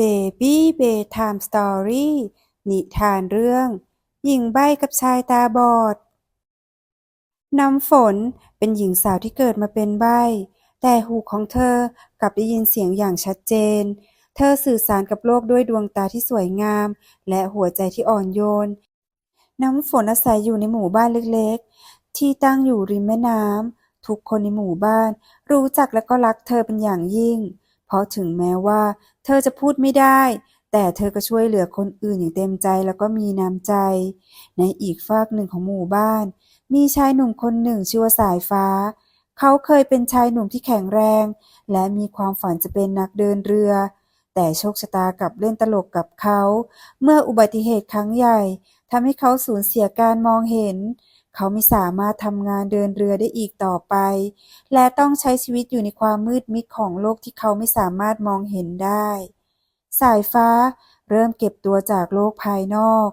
Baby Bedtime Story นิทานเรื่อง หญิงใบ้กับชายตาบอด น้ำฝนเป็นหญิงสาวที่เกิดมาเป็นใบ้ แต่หูของเธอกลับได้ยินเสียงอย่างชัดเจน เธอสื่อสารกับโลกด้วยดวงตาที่สวยงาม และหัวใจที่อ่อนโยน น้ำฝนอาศัยอยู่ในหมู่บ้านเล็กๆ ที่ตั้งอยู่ริมแม่น้ำทุกคนในหมู่บ้านรู้จักและก็รักเธอเป็นอย่างยิ่ง เพราะถึงแม้ว่า เธอจะพูดไม่ได้ แต่เธอก็ช่วยเหลือคนอื่นอย่างเต็มใจแล้วก็มีน้ำใจ ในอีกฟากหนึ่งของหมู่บ้าน มีชายหนุ่มคนหนึ่งชื่อว่าสายฟ้า เขาเคยเป็นชายหนุ่มที่แข็งแรง และมีความฝันจะเป็นนักเดินเรือ แต่โชคชะตากลับเล่นตลกกับเขา เมื่ออุบัติเหตุครั้งใหญ่ทำให้เขาสูญเสียการมองเห็น เขาไม่สามารถทำงานเดินเรือได้อีกต่อไป และต้องใช้ชีวิตอยู่ในความมืดมิดของโลกที่เขาไม่สามารถมองเห็นได้ สายฟ้าเริ่มเก็บตัวจากโลกภายนอก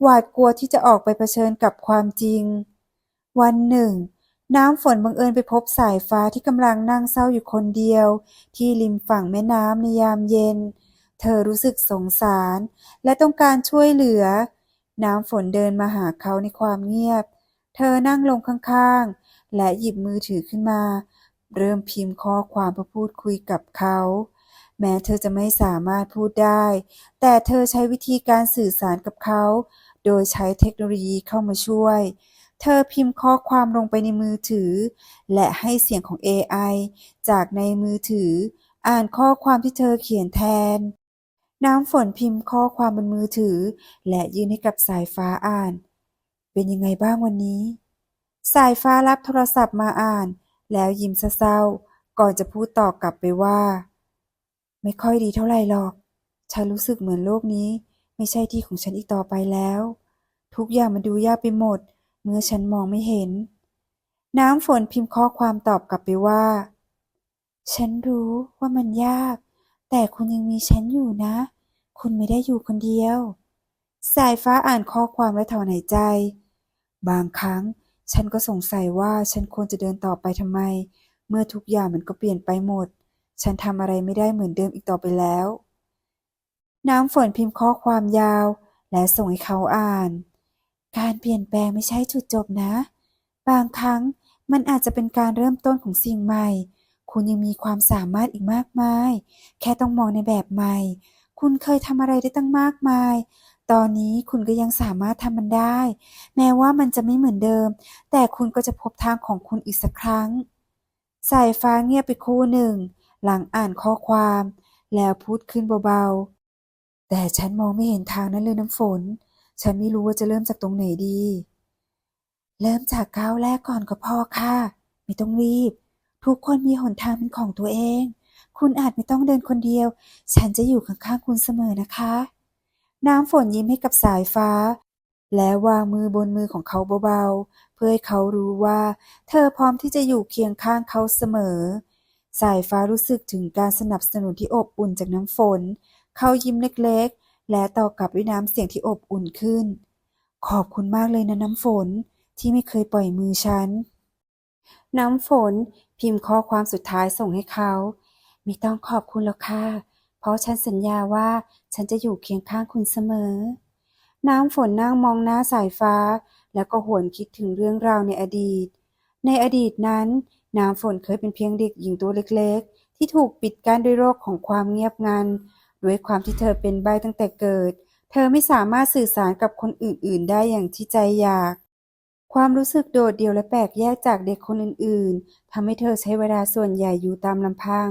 หวาดกลัวที่จะออกไปเผชิญกับความจริง วันหนึ่ง น้ำฝนบังเอิญไปพบสายฟ้าที่กำลังนั่งเศร้าอยู่คนเดียว ที่ริมฝั่งแม่น้ำในยามเย็น เธอรู้สึกสงสาร และต้องการช่วยเหลือ น้ำฝนเดินมาหาเขาในความเงียบ เธอนั่งลงข้างๆ และหยิบมือถือขึ้นมา เริ่มพิมพ์ข้อความเพื่อพูดคุยกับเขา แม้เธอจะไม่สามารถพูดได้ แต่เธอใช้วิธีการสื่อสารกับเขา โดยใช้เทคโนโลยีเข้ามาช่วย เธอพิมพ์ข้อความลงไปในมือถือ และให้เสียงของ AI จากในมือถือ อ่านข้อความที่เธอเขียนแทนน้ำฝนพิมพ์ข้อความบนมือถือ และยื่นให้กับสายฟ้าอ่าน เป็นยังไงบ้างวันนี้ สายฟ้ารับโทรศัพท์มาอ่าน แล้วยิ้มเศร้าๆก่อนจะพูดตอบกลับไปว่า ไม่ค่อยดีเท่าไหร่หรอก ฉันรู้สึกเหมือนโลกนี้ ไม่ใช่ที่ของฉันอีกต่อไปแล้ว ทุกอย่างมันดูยากไปหมด เมื่อฉันมองไม่เห็น น้ำฝนพิมพ์ข้อความตอบกลับไปว่า ฉันรู้ว่ามันยาก แต่คุณยังมีฉันอยู่นะ คุณไม่ได้อยู่คนเดียวสายฟ้าอ่านข้อความและถอนหายใจ บางครั้งฉันก็สงสัยว่าฉันควรจะเดินต่อไปทำไม เมื่อทุกอย่างมันก็เปลี่ยนไปหมด ฉันทำอะไรไม่ได้เหมือนเดิมอีกต่อไปแล้ว น้ำฝนพิมพ์ข้อความยาว และส่งให้เขาอ่าน การเปลี่ยนแปลงไม่ใช่จุดจบนะ บางครั้งมันอาจจะเป็นการเริ่มต้นของสิ่งใหม่ คุณยังมีความสามารถอีกมากมาย แค่ต้องมองในแบบใหม่ คุณเคยทำอะไรได้ตั้งมากมาย ตอนนี้คุณก็ยังสามารถทำมันได้ แม้ว่ามันจะไม่เหมือนเดิม แต่คุณก็จะพบทางของคุณอีกสักครั้ง สายฟ้าเงียบไปครู่หนึ่ง หลังอ่านข้อความ แล้วพูดขึ้นเบาๆ แต่ฉันมองไม่เห็นทางนั้นเลยน้ำฝน ฉันไม่รู้ว่าจะเริ่มจากตรงไหนดี เริ่มจากก้าวแรกก่อนก็พอค่ะ ไม่ต้องรีบ ทุกคนมีหนทางเป็นของตัวเอง คุณอาจไม่ต้องเดินคนเดียว ฉันจะอยู่ข้างๆคุณเสมอนะคะ น้ำฝนยิ้มให้กับสายฟ้า และวางมือบนมือของเขาเบาๆ เพื่อให้เขารู้ว่า เธอพร้อมที่จะอยู่เคียงข้างเขาเสมอ สายฟ้ารู้สึกถึงการสนับสนุนที่อบอุ่นจากน้ำฝน เขายิ้มเล็กๆ และตอบกลับด้วยน้ำเสียงที่อบอุ่นขึ้น ขอบคุณมากเลยนะน้ำฝนที่ไม่เคยปล่อยมือฉัน น้ำฝนพิมพ์ข้อความสุดท้ายส่งให้เขา ไม่ต้องขอบคุณหรอกค่ะ เพราะฉันสัญญาว่าฉันจะอยู่เคียงข้างคุณเสมอ น้ำฝนนั่งมองหน้าสายฟ้า แล้วก็หวนคิดถึงเรื่องราวในอดีต ในอดีตนั้น น้ำฝนเคยเป็นเพียงเด็กหญิงตัวเล็กๆ ที่ถูกปิดกั้นด้วยโรคของความเงียบงันด้วยความที่เธอเป็นใบตั้งแต่เกิด เธอไม่สามารถสื่อสารกับคนอื่นๆ ได้อย่างที่ใจอยาก ความรู้สึกโดดเดี่ยวและแปลกแยกจากเด็กคนอื่นๆทำให้เธอใช้เวลาส่วนใหญ่อยู่ตามลำพัง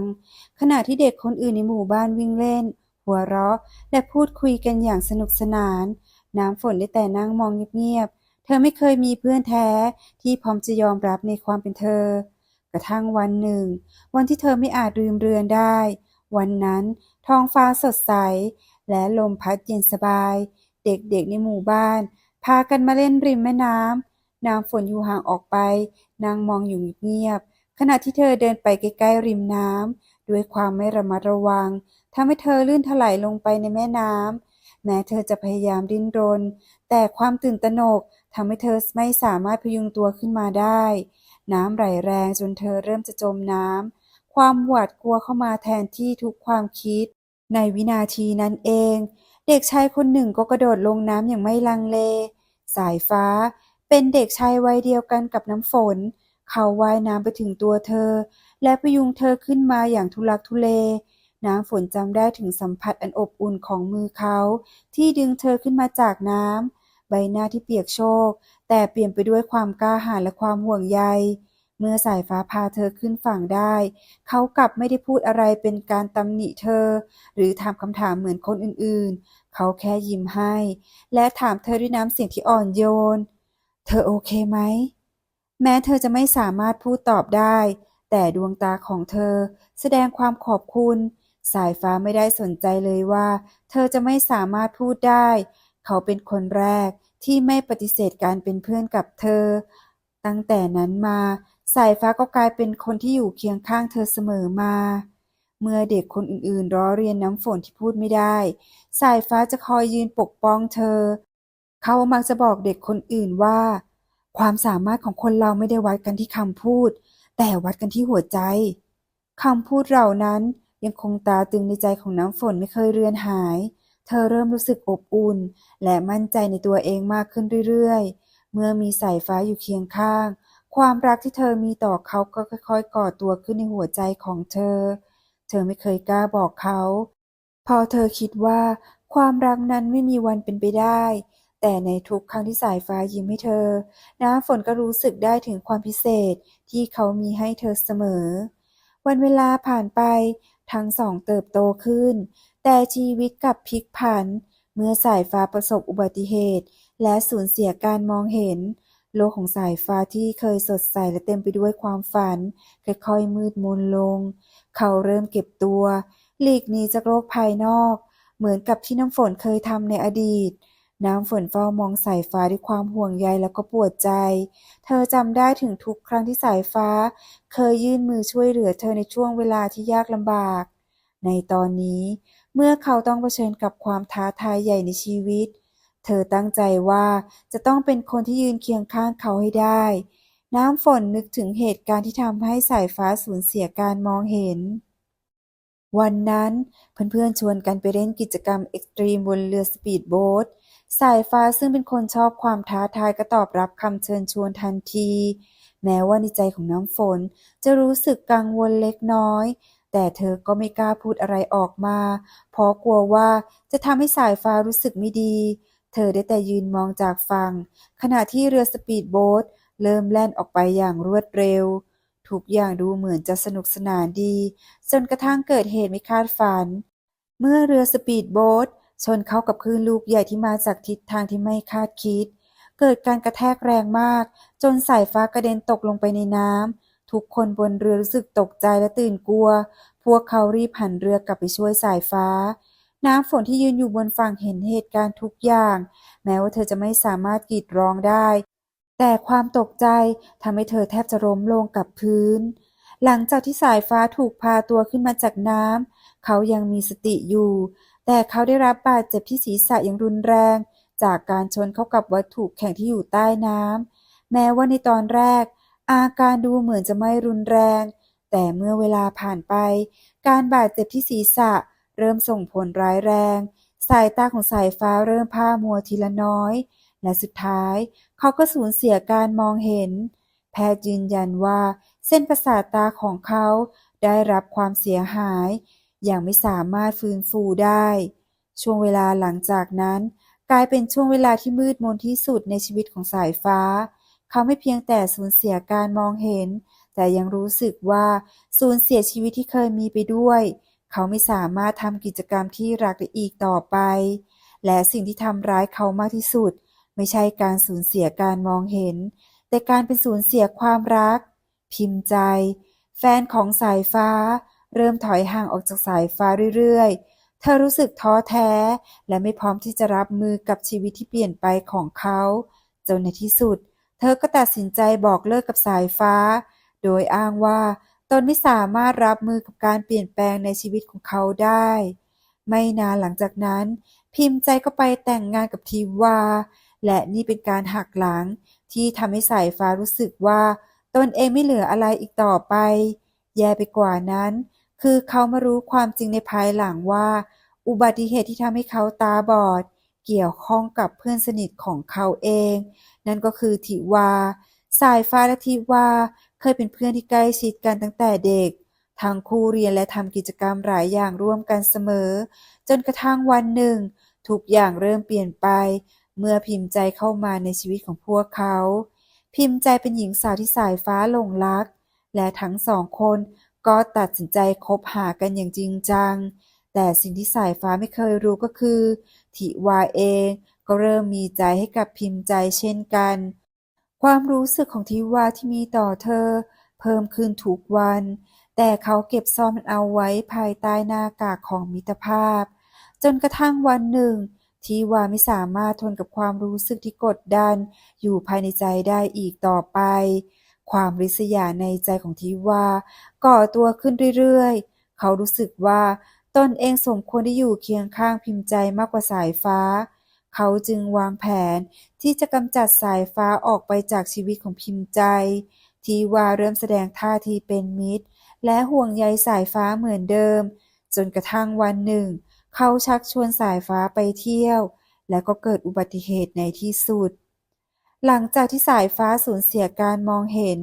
ขณะที่เด็กคนอื่นในหมู่บ้านวิ่งเล่น หัวเราะ และพูดคุยกันอย่างสนุกสนาน น้ำฝนได้แต่นั่งมองเงียบๆ เธอไม่เคยมีเพื่อนแท้ที่พร้อมจะยอมรับในความเป็นเธอ กระทั่งวันหนึ่ง วันที่เธอไม่อาจลืมเรือนได้ วันนั้นท้องฟ้าสดใส และลมพัดเย็นสบาย เด็กๆในหมู่บ้าน พากันมาเล่นริมแม่น้ำ น้ำฝนอยู่ห่างออกไป นางมองอยู่เงียบๆขณะที่เธอเดินไปใกล้ๆริมน้ำด้วยความไม่ระมัดระวังทำให้เธอลื่นถลายลงไปในแม่น้ำแม้เธอจะพยายามดิ้นรน แต่ความตื่นตระหนกทำให้เธอไม่สามารถพยุงตัวขึ้นมาได้ น้ำไหลแรงจนเธอเริ่มจะจมน้ำความหวาดกลัวเข้ามาแทนที่ทุกความคิด ในวินาทีนั้นเอง เด็กชายคนหนึ่งก็กระโดดลงน้ำอย่างไม่ลังเล สายฟ้า เป็นเด็กชายวัยเดียวกันกับน้ำฝน เขาว่ายน้ำไปถึงตัวเธอ และพยุงเธอขึ้นมาอย่างทุลักทุเล น้ำฝนจำได้ถึงสัมผัสอันอบอุ่นของมือเขา ที่ดึงเธอขึ้นมาจากน้ำใบหน้าที่เปียกโชก แต่เปลี่ยนไปด้วยความกล้าหาญและความห่วงใยเมื่อสายฟ้าพาเธอขึ้นฝั่งได้ เขากลับไม่ได้พูดอะไรเป็นการตำหนิเธอ หรือถามคำถามเหมือนคนอื่นๆ เขาแค่ยิ้มให้ และถามเธอด้วยน้ำเสียงที่อ่อนโยนเธอโอเคไหม แม้เธอจะไม่สามารถพูดตอบได้ แต่ดวงตาของเธอแสดงความขอบคุณ สายฟ้าไม่ได้สนใจเลยว่า เธอจะไม่สามารถพูดได้ เขาเป็นคนแรกที่ไม่ปฏิเสธการเป็นเพื่อนกับเธอ ตั้งแต่นั้นมา สายฟ้าก็กลายเป็นคนที่อยู่เคียงข้างเธอเสมอมา เมื่อเด็กคนอื่นๆล้อเรียนน้ำฝนที่พูดไม่ได้ สายฟ้าจะคอยยืนปกป้องเธอ เขามักจะบอกเด็กคนอื่นว่า ความสามารถของคนเราไม่ได้วัดกันที่คำพูด แต่วัดกันที่หัวใจคำพูดเหล่านั้นยังคงตาตึงในใจของน้ำฝนไม่เคยเลือนหาย เธอเริ่มรู้สึกอบอุ่น และมั่นใจในตัวเองมากขึ้นเรื่อยๆ เมื่อมีสายฟ้าอยู่เคียงข้าง ความรักที่เธอมีต่อเขาก็ค่อยๆ ก่อตัวขึ้นในหัวใจของเธอ เธอไม่เคยกล้าบอกเขา พอเธอคิดว่า ความรักนั้นไม่มีวันเป็นไปได้ แต่ในทุกครั้งที่สายฟ้ายิ้มให้เธอ น้ำฝนก็รู้สึกได้ถึงความพิเศษที่เขามีให้เธอเสมอ วันเวลาผ่านไปทั้งสองเติบโตขึ้น แต่ชีวิตกลับพลิกผัน เมื่อสายฟ้าประสบอุบัติเหตุ และสูญเสียการมองเห็น โลกของสายฟ้าที่เคยสดใสและเต็มไปด้วยความฝันค่อยๆมืดมนลง เขาเริ่มเก็บตัว หลีกหนีจากโลกภายนอก เหมือนกับที่น้ำฝนเคยทำในอดีต น้ำฝนเฝ้ามองสายฟ้าด้วยความห่วงใยแล้วก็ปวดใจ เธอจำได้ถึงทุกครั้งที่สายฟ้า เคยยื่นมือช่วยเหลือเธอในช่วงเวลาที่ยากลำบาก ในตอนนี้เมื่อเขาต้องเผชิญกับความท้าทายใหญ่ในชีวิต เธอตั้งใจว่าจะต้องเป็นคนที่ยืนเคียงข้างเขาให้ได้ น้ำฝนนึกถึงเหตุการณ์ที่ทำให้สายฟ้าสูญเสียการมองเห็นวันนั้นเพื่อนๆชวนกันไปเล่นกิจกรรมเอ็กซ์ตรีมบนเรือสปีดโบ๊ท สายฟ้าซึ่งเป็นคนชอบความท้าทายก็ตอบรับคำเชิญชวนทันที แม้ว่าในใจของน้ำฝนจะรู้สึกกังวลเล็กน้อย แต่เธอก็ไม่กล้าพูดอะไรออกมา เพราะกลัวว่าจะทำให้สายฟ้ารู้สึกไม่ดี เธอได้แต่ยืนมองจากฝั่ง ขณะที่เรือสปีดโบ๊ทเริ่มแล่นออกไปอย่างรวดเร็ว ทุกอย่างดูเหมือนจะสนุกสนานดี จนกระทั่งเกิดเหตุไม่คาดฝัน เมื่อเรือสปีดโบ๊ท ชนเข้ากับคลื่นลูกใหญ่ที่มาจากทิศทางที่ไม่คาดคิด เกิดการกระแทกแรงมาก จนสายฟ้ากระเด็นตกลงไปในน้ำทุกคนบนเรือรู้สึกตกใจและตื่นกลัว พวกเขารีบหันเรือกลับไปช่วยสายฟ้า น้ำฝนที่ยืนอยู่บนฝั่งเห็นเหตุการณ์ทุกอย่าง แม้ว่าเธอจะไม่สามารถกรีดร้องได้ แต่ความตกใจทำให้เธอแทบจะล้มลงกับพื้น หลังจากที่สายฟ้าถูกพาตัวขึ้นมาจากน้ำเขายังมีสติอยู่ แต่เขาได้รับบาดเจ็บที่ศีรษะอย่างรุนแรง จากการชนเข้ากับวัตถุแข็งที่อยู่ใต้น้ำแม้ว่าในตอนแรก อาการดูเหมือนจะไม่รุนแรง แต่เมื่อเวลาผ่านไป การบาดเจ็บที่ศีรษะเริ่มส่งผลร้ายแรง สายตาของสายฟ้าเริ่มพร่ามัวทีละน้อย และสุดท้าย เขาก็สูญเสียการมองเห็น แพทย์ยืนยันว่า เส้นประสาทตาของเขาได้รับความเสียหาย ย่างไม่สามารถฟื้นฟูได้ ช่วงเวลาหลังจากนั้น กลายเป็นช่วงเวลาที่มืดมนที่สุดในชีวิตของสายฟ้า เขาไม่เพียงแต่สูญเสียการมองเห็น แต่ยังรู้สึกว่าสูญเสียชีวิตที่เคยมีไปด้วย เขาไม่สามารถทำกิจกรรมที่รักได้อีกต่อไป และสิ่งที่ทำร้ายเขามากที่สุด ไม่ใช่การสูญเสียการมองเห็น แต่การเป็นสูญเสียความรัก พิมพ์ใจ แฟนของสายฟ้า เริ่มถอยห่างออกจากสายฟ้าเรื่อยๆ เธอรู้สึกท้อแท้ และไม่พร้อมที่จะรับมือกับชีวิตที่เปลี่ยนไปของเขาจนในที่สุด เธอก็ตัดสินใจบอกเลิกกับสายฟ้า โดยอ้างว่าตนไม่สามารถรับมือกับการเปลี่ยนแปลงในชีวิตของเขาได้ ไม่นานหลังจากนั้น พิมพ์ใจก็ไปแต่งงานกับทีวา และนี่เป็นการหักหลัง ที่ทำให้สายฟ้ารู้สึกว่า ตนเองไม่เหลืออะไรอีกต่อไป แย่ไปกว่านั้น คือเขามารู้ความจริงในภายหลังว่า อุบัติเหตุที่ทำให้เขาตาบอด เกี่ยวข้องกับเพื่อนสนิทของเขาเอง นั่นก็คือทิวา สายฟ้าและทิวาเคยเป็นเพื่อนที่ใกล้ชิดกันตั้งแต่เด็ก ทั้งคู่เรียนและทำกิจกรรมหลายอย่างร่วมกันเสมอ จนกระทั่งวันหนึ่ง ทุกอย่างเริ่มเปลี่ยนไป เมื่อพิมพ์ใจเข้ามาในชีวิตของพวกเขา พิมพ์ใจเป็นหญิงสาวที่สายฟ้าหลงรัก และทั้งสองคน ก็ตัดสินใจคบหากันอย่างจริงจัง แต่สิ่งที่สายฟ้าไม่เคยรู้ก็คือทิวาเองก็เริ่มมีใจให้กับพิมพ์ใจเช่นกัน ความรู้สึกของทิวาที่มีต่อเธอ เพิ่มขึ้นทุกวัน แต่เขาเก็บซ่อนมันเอาไว้ภายใต้หน้ากากของมิตรภาพ จนกระทั่งวันหนึ่งทิวาไม่สามารถทนกับความรู้สึกที่กดดัน อยู่ภายในใจได้อีกต่อไป ความริษยาในใจของทิวาก่อตัวขึ้นเรื่อยๆ เขารู้สึกว่าตนเองสมควรได้อยู่เคียงข้างพิมพ์ใจมากกว่าสายฟ้า เขาจึงวางแผนที่จะกำจัดสายฟ้าออกไปจากชีวิตของพิมพ์ใจทิวาเริ่มแสดงท่าทีเป็นมิตร และห่วงใยสายฟ้าเหมือนเดิม จนกระทั่งวันหนึ่ง เขาชักชวนสายฟ้าไปเที่ยว และก็เกิดอุบัติเหตุในที่สุด หลังจากที่สายฟ้าสูญเสียการมองเห็น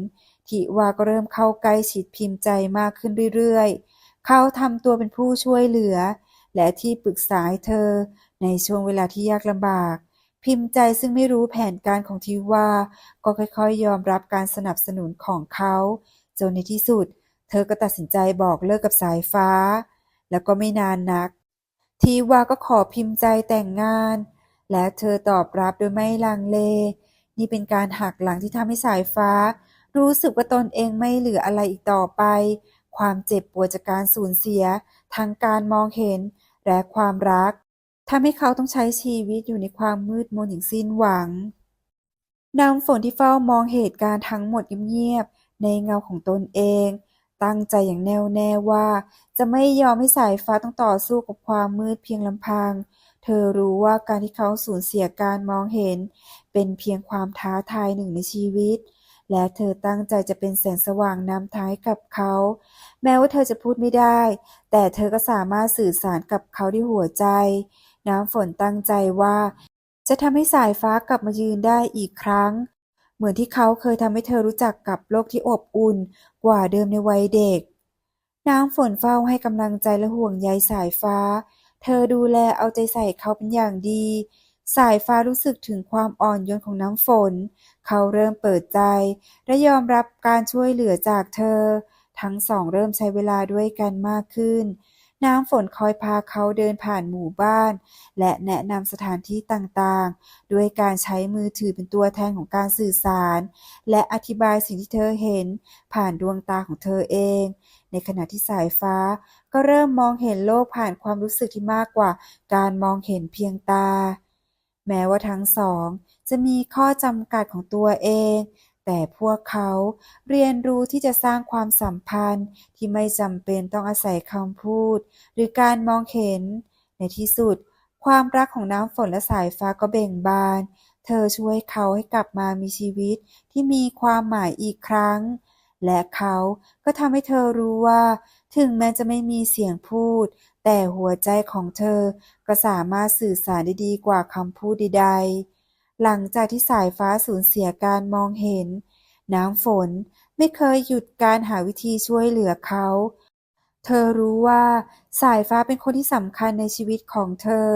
ทิวาก็เริ่มเข้าใกล้ชิดพิมพ์ใจมากขึ้นเรื่อยๆ เขาทำตัวเป็นผู้ช่วยเหลือ และที่ปรึกษาให้เธอ ในช่วงเวลาที่ยากลำบาก พิมพ์ใจซึ่งไม่รู้แผนการของทิวา ก็ค่อยๆ ยอมรับการสนับสนุนของเขา จนในที่สุด เธอก็ตัดสินใจบอกเลิกกับสายฟ้า แล้วก็ไม่นานนัก ทิวาก็ขอพิมพ์ใจแต่งงาน และเธอตอบรับโดยไม่ลังเล นี่เป็นการหักหลังที่ทำให้สายฟ้า รู้สึกว่าตนเองไม่เหลืออะไรอีกต่อไป ความเจ็บปวดจากการสูญเสียทั้งการมองเห็น และความรักทำให้เขาต้องใช้ชีวิตอยู่ในความมืดมนอย่างสิ้นหวังน้ำฝนที่เฝ้ามองเหตุการณ์ทั้งหมดเงียบๆในเงาของตนเอง ตั้งใจอย่างแน่วแน่ว่า จะไม่ยอมให้สายฟ้าต้องต่อสู้กับความมืดเพียงลำพัง เธอรู้ว่าการที่เขาสูญเสียการมองเห็น เป็นเพียงความท้าทายหนึ่งในชีวิต และเธอตั้งใจจะเป็นแสงสว่างนำทางให้กับเขา แม้ว่าเธอจะพูดไม่ได้ แต่เธอก็สามารถสื่อสารกับเขาด้วยหัวใจ น้ำฝนตั้งใจว่า จะทำให้สายฟ้ากลับมายืนได้อีกครั้ง เหมือนที่เขาเคยทำให้เธอรู้จักกับโลกที่อบอุ่นกว่าเดิมในวัยเด็กน้ำฝนเฝ้าให้กำลังใจและห่วงใยสายฟ้า เธอดูแลเอาใจใส่เขาเป็นอย่างดี สายฟ้ารู้สึกถึงความอ่อนโยนของน้ำฝน เขาเริ่มเปิดใจ และยอมรับการช่วยเหลือจากเธอ ทั้งสองเริ่มใช้เวลาด้วยกันมากขึ้น น้ำฝนคอยพาเขาเดินผ่านหมู่บ้าน และแนะนำสถานที่ต่างๆ ด้วยการใช้มือถือเป็นตัวแทนของการสื่อสาร และอธิบายสิ่งที่เธอเห็น ผ่านดวงตาของเธอเอง ในขณะที่สายฟ้าก็เริ่มมองเห็นโลกผ่านความรู้สึกที่มากกว่า การมองเห็นเพียงตา แม้ว่าทั้งสอง จะมีข้อจำกัดของตัวเอง แต่พวกเขาเรียนรู้ที่จะสร้างความสัมพันธ์ที่ไม่จำเป็นต้องอาศัยคำพูด หรือการมองเห็น ในที่สุด ความรักของน้ำฝนและสายฟ้าก็เบ่งบาน เธอช่วยเขาให้กลับมามีชีวิตที่มีความหมายอีกครั้ง และเขาก็ทำให้เธอรู้ว่า ถึงแม้จะไม่มีเสียงพูด แต่หัวใจของเธอก็สามารถสื่อสารได้ดีกว่าคำพูดใดๆ หลังจากที่สายฟ้าสูญเสียการมองเห็น น้ำฝนไม่เคยหยุดการหาวิธีช่วยเหลือเขา เธอรู้ว่าสายฟ้าเป็นคนที่สำคัญในชีวิตของเธอ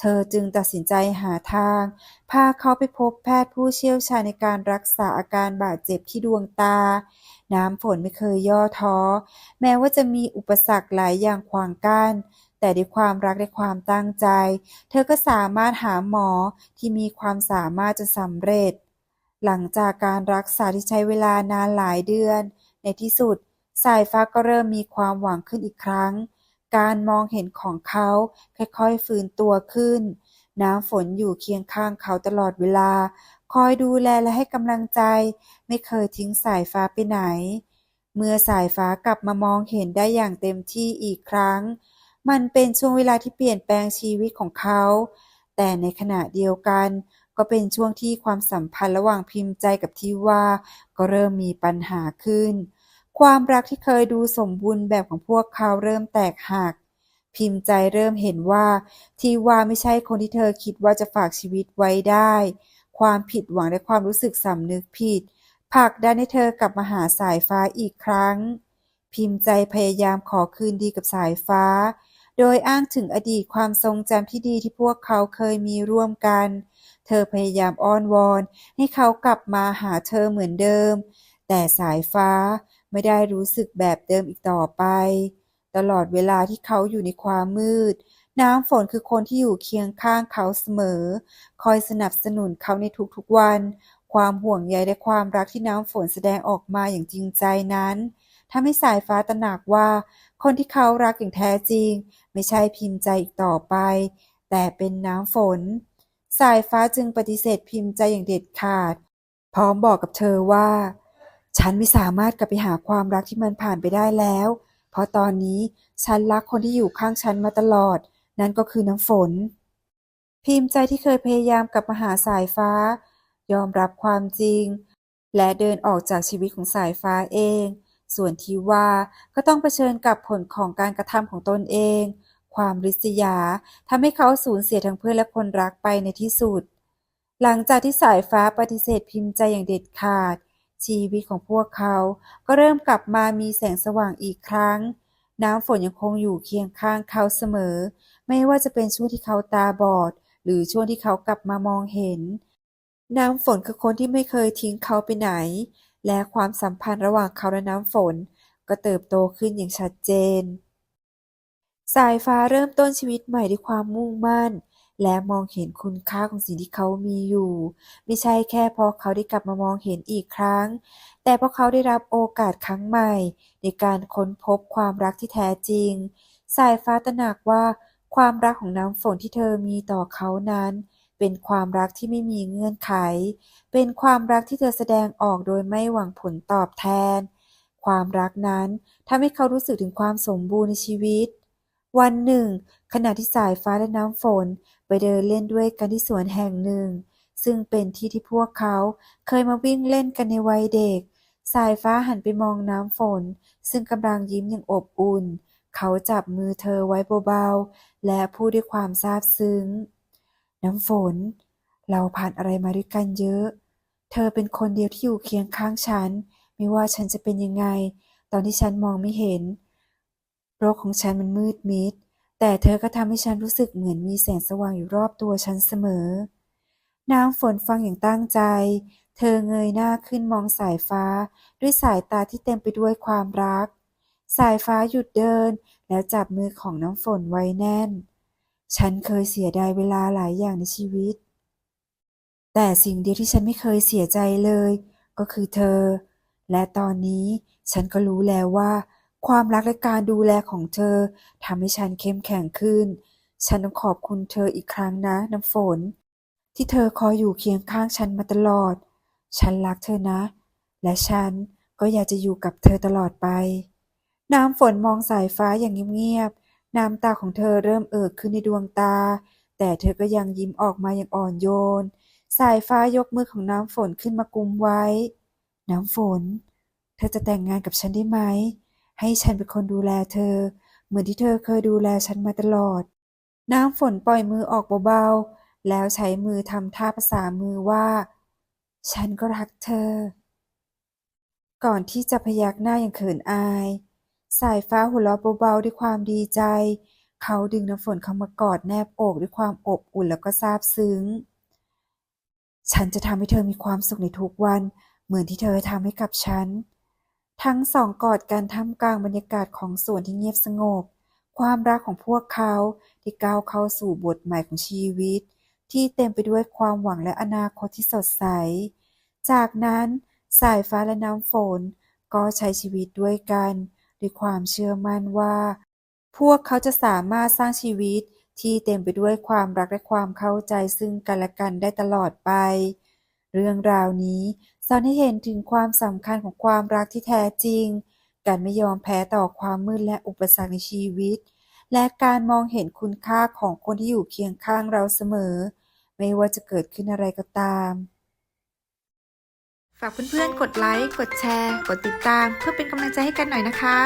เธอจึงตัดสินใจหาทาง พาเขาไปพบแพทย์ผู้เชี่ยวชาญในการรักษาอาการบาดเจ็บที่ดวงตา น้ำฝนไม่เคยย่อท้อ แม้ว่าจะมีอุปสรรคหลายอย่างขวางกั้นแต่ด้วยความรักและความตั้งใจ เธอก็สามารถหาหมอที่มีความสามารถจนสำเร็จ หลังจากการรักษาที่ใช้เวลานานหลายเดือน ในที่สุด สายฟ้าก็เริ่มมีความหวังขึ้นอีกครั้ง การมองเห็นของเขาค่อยๆฟื้นตัวขึ้น น้ำฝนอยู่เคียงข้างเขาตลอดเวลา คอยดูแลและให้กำลังใจ ไม่เคยทิ้งสายฟ้าไปไหน เมื่อสายฟ้ากลับมามองเห็นได้อย่างเต็มที่อีกครั้ง มันเป็นช่วงเวลาที่เปลี่ยนแปลงชีวิตของเขา แต่ในขณะเดียวกัน ก็เป็นช่วงที่ความสัมพันธ์ระหว่างพิมพ์ใจกับทิวาก็เริ่มมีปัญหาขึ้น ความรักที่เคยดูสมบูรณ์แบบของพวกเขาเริ่มแตกหักพิมพ์ใจเริ่มเห็นว่า ที่ว่าไม่ใช่คนที่เธอคิดว่าจะฝากชีวิตไว้ได้ ความผิดหวังและความรู้สึกสำนึกผิดผลักดันให้เธอกลับมาหาสายฟ้าอีกครั้ง พิมพ์ใจพยายามขอคืนดีกับสายฟ้า โดยอ้างถึงอดีตความทรงจำที่ดีที่พวกเขาเคยมีร่วมกัน เธอพยายามอ้อนวอนให้เขากลับมาหาเธอเหมือนเดิม แต่สายฟ้าไม่ได้รู้สึกแบบเดิมอีกต่อไป ตลอดเวลาที่เขาอยู่ในความมืด น้ำฝนคือคนที่อยู่เคียงข้างเขาเสมอ คอยสนับสนุนเขาในทุกๆวัน ความห่วงใยและความรักที่น้ำฝนแสดงออกมาอย่างจริงใจนั้นทำให้สายฟ้าตระหนักว่า คนที่เขารักอย่างแท้จริง ไม่ใช่พิมพ์ใจอีกต่อไป แต่เป็นน้ำฝน สายฟ้าจึงปฏิเสธพิมพ์ใจอย่างเด็ดขาด พร้อมบอกกับเธอว่า ฉันไม่สามารถกลับไปหาความรักที่มันผ่านไปได้แล้ว เพราะตอนนี้ฉันรักคนที่อยู่ข้างฉันมาตลอด นั่นก็คือน้ำฝน พิมพ์ใจที่เคยพยายามกลับมาหาสายฟ้า ยอมรับความจริง และเดินออกจากชีวิตของสายฟ้าเอง ส่วนที่ว่าก็ต้องเผชิญกับผลของการกระทำของตนเอง ความริษยาทำให้เขาสูญเสียทั้งเพื่อนและคนรักไปในที่สุด หลังจากที่สายฟ้าปฏิเสธพิมพ์ใจอย่างเด็ดขาด ชีวิตของพวกเขา ก็เริ่มกลับมามีแสงสว่างอีกครั้ง น้ำฝนยังคงอยู่เคียงข้างเขาเสมอ ไม่ว่าจะเป็นช่วงที่เขาตาบอด หรือช่วงที่เขากลับมามองเห็น น้ำฝนคือคนที่ไม่เคยทิ้งเขาไปไหน และความสัมพันธ์ระหว่างเขาและน้ำฝน ก็เติบโตขึ้นอย่างชัดเจน สายฟ้าเริ่มต้นชีวิตใหม่ด้วยความมุ่งมั่น และมองเห็นคุณค่าของสิ่งที่เขามีอยู่ ไม่ใช่แค่เพราะเขาได้กลับมามองเห็นอีกครั้ง แต่เพราะเขาได้รับโอกาสครั้งใหม่ ในการค้นพบความรักที่แท้จริง สายฟ้าตระหนักว่า ความรักของน้ำฝนที่เธอมีต่อเขานั้น เป็นความรักที่ไม่มีเงื่อนไข เป็นความรักที่เธอแสดงออกโดยไม่หวังผลตอบแทน ความรักนั้นทำให้เขารู้สึกถึงความสมบูรณ์ในชีวิต วันหนึ่ง ขณะที่สายฟ้าและน้ำฝนไปเดินเล่นด้วยกันที่สวนแห่งหนึ่ง ซึ่งเป็นที่ที่พวกเขาเคยมาวิ่งเล่นกันในวัยเด็ก สายฟ้าหันไปมองน้ำฝน ซึ่งกำลังยิ้มอย่างอบอุ่น เขาจับมือเธอไว้เบาๆ และพูดด้วยความซาบซึ้ง น้ำฝน เราผ่านอะไรมาด้วยกันเยอะ เธอเป็นคนเดียวที่อยู่เคียงข้างฉัน ไม่ว่าฉันจะเป็นยังไง ตอนที่ฉันมองไม่เห็น โลกของฉันมันมืดมิด แต่เธอก็ทำให้ฉันรู้สึกเหมือนมีแสงสว่างอยู่รอบตัวฉันเสมอ น้ำฝนฟังอย่างตั้งใจ เธอเงยหน้าขึ้นมองสายฟ้า ด้วยสายตาที่เต็มไปด้วยความรัก สายฟ้าหยุดเดิน แล้วจับมือของน้ำฝนไว้แน่น ฉันเคยเสียดายเวลาหลายอย่างในชีวิต แต่สิ่งเดียวที่ฉันไม่เคยเสียใจเลย ก็คือเธอ และตอนนี้ฉันก็รู้แล้วว่า ความรักและการดูแลของเธอทำให้ฉันเข้มแข็งขึ้น ฉันต้องขอบคุณเธออีกครั้งนะน้ำฝน ที่เธอคอยอยู่เคียงข้างฉันมาตลอด ฉันรักเธอนะ และฉันก็อยากจะอยู่กับเธอตลอดไป น้ำฝนมองสายฟ้าอย่างเงียบๆ น้ำตาของเธอเริ่มเอ่อขึ้นในดวงตา แต่เธอก็ยังยิ้มออกมาอย่างอ่อนโยน สายฟ้ายกมือของน้ำฝนขึ้นมากุมไว้ น้ำฝน เธอจะแต่งงานกับฉันได้ไหม ให้ฉันเป็นคนดูแลเธอ เหมือนที่เธอเคยดูแลฉันมาตลอด น้ำฝนปล่อยมือออกเบาๆ แล้วใช้มือทำท่าภาษามือว่า ฉันก็รักเธอ ก่อนที่จะพยักหน้าอย่างเขินอาย สายฟ้าหัวเราะเบาๆด้วยความดีใจ เขาดึงน้ำฝนเข้ามากอดแนบอกด้วยความอบอุ่นแล้วก็ซาบซึ้ง ฉันจะทำให้เธอมีความสุขในทุกวัน เหมือนที่เธอทำให้กับฉัน ทั้งสองกอดกันท่ามกลางบรรยากาศของสวนที่เงียบสงบ ความรักของพวกเขาที่ก้าวเข้าสู่บทใหม่ของชีวิต ที่เต็มไปด้วยความหวังและอนาคตที่สดใส จากนั้นสายฟ้าและน้ำฝนก็ใช้ชีวิตด้วยกัน ด้วยความเชื่อมั่นว่า พวกเขาจะสามารถสร้างชีวิตที่เต็มไปด้วยความรักและความเข้าใจซึ่งกันและกันได้ตลอดไป เรื่องราวนี้สอนให้เห็นถึงความสำคัญของความรักที่แท้จริง การไม่ยอมแพ้ต่อความมืดและอุปสรรคในชีวิต และการมองเห็นคุณค่าของคนที่อยู่เคียงข้างเราเสมอ ไม่ว่าจะเกิดขึ้นอะไรก็ตาม ฝากเพื่อนๆ กดไลค์ กดแชร์ กดติดตาม เพื่อเป็นกำลังใจให้กันหน่อยนะคะ